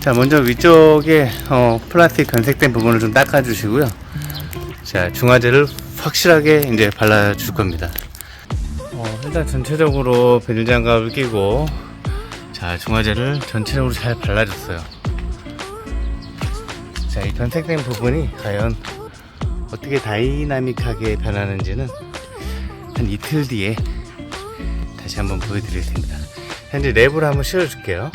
자, 먼저 위쪽에 어, 플라스틱 변색된 부분을 좀 닦아 주시고요. 자, 중화제를 확실하게 이제 발라 줄 겁니다. 어, 일단 전체적으로 비닐장갑을 끼고 자, 중화제를 전체적으로 잘 발라줬어요. 자, 이 변색된 부분이 과연 어떻게 다이나믹하게 변하는지는 한 이틀 뒤에 다시 한번 보여드리겠습니다. 현재 랩으로 한번 씌워줄게요.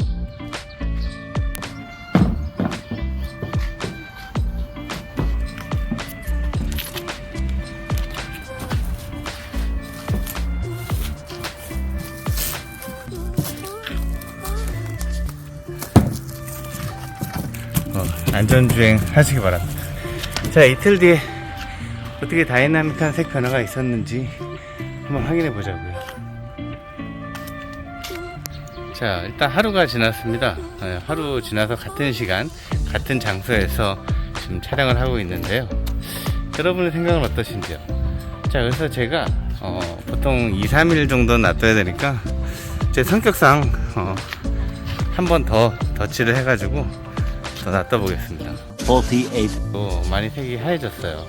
안전주행 하시기 바랍니다. 자, 이틀 뒤에 어떻게 다이나믹한 색 변화가 있었는지 한번 확인해 보자고요. 자, 일단 하루가 지났습니다. 네, 하루 지나서 같은 시간, 같은 장소에서 지금 촬영을 하고 있는데요. 여러분의 생각은 어떠신지요? 자, 그래서 제가 어, 보통 2, 3일 정도 놔둬야 되니까 제 성격상 어, 한 번 더 덧칠을 해가지고 더 놔둬 보겠습니다. 48 또 많이 색이 하얘졌어요.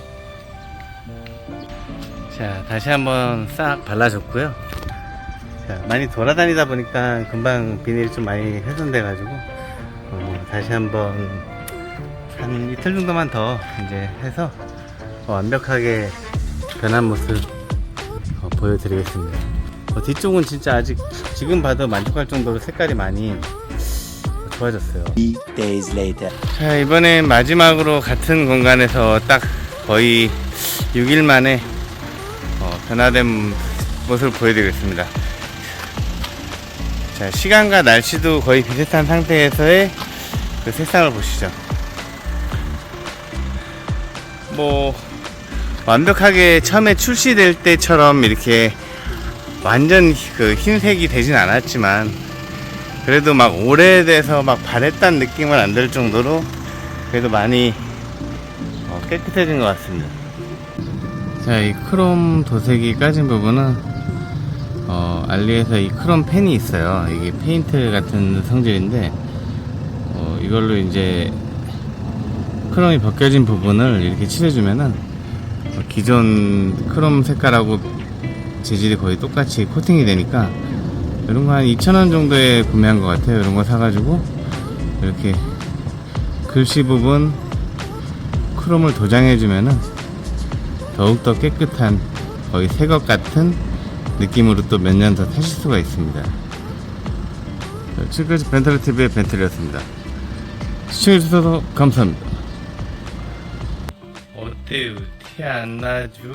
자, 다시 한번 싹 발라줬고요. 자, 많이 돌아다니다 보니까 금방 비닐이 좀 많이 훼손돼 가지고, 어, 다시 한번 한 이틀 정도만 더 이제 해서 어, 완벽하게 변한 모습 어, 보여드리겠습니다. 어, 뒤쪽은 진짜 아직 지금 봐도 만족할 정도로 색깔이 많이 좋아졌어요. days later. 자 이번에 마지막으로 같은 공간에서 딱 거의 6일 만에 어, 변화된 모습을 보여드리겠습니다 자 시간과 날씨도 거의 비슷한 상태에서의 그 색상을 보시죠 뭐 완벽하게 처음에 출시될 때처럼 이렇게 완전 그 흰색이 되진 않았지만 그래도 막 오래돼서 막 바랬다는 느낌은 안 들 정도로 그래도 많이 어, 깨끗해진 것 같습니다. 자, 이 크롬 도색이 까진 부분은 어, 알리에서 이 크롬 펜이 있어요. 이게 페인트 같은 성질인데 어, 이걸로 이제 크롬이 벗겨진 부분을 이렇게 칠해주면은 어, 기존 크롬 색깔하고 재질이 거의 똑같이 코팅이 되니까 이런 거 한 2,000원 정도에 구매한 것 같아요. 이런 거 사가지고 이렇게 글씨 부분 크롬을 도장해주면은 더욱더 깨끗한 거의 새 것 같은 느낌으로 또 몇 년 더 타실 수가 있습니다. 자, 지금까지 벤틀리TV의 벤틀이었습니다. 시청해주셔서 감사합니다. 어때요? 티 안 나죠?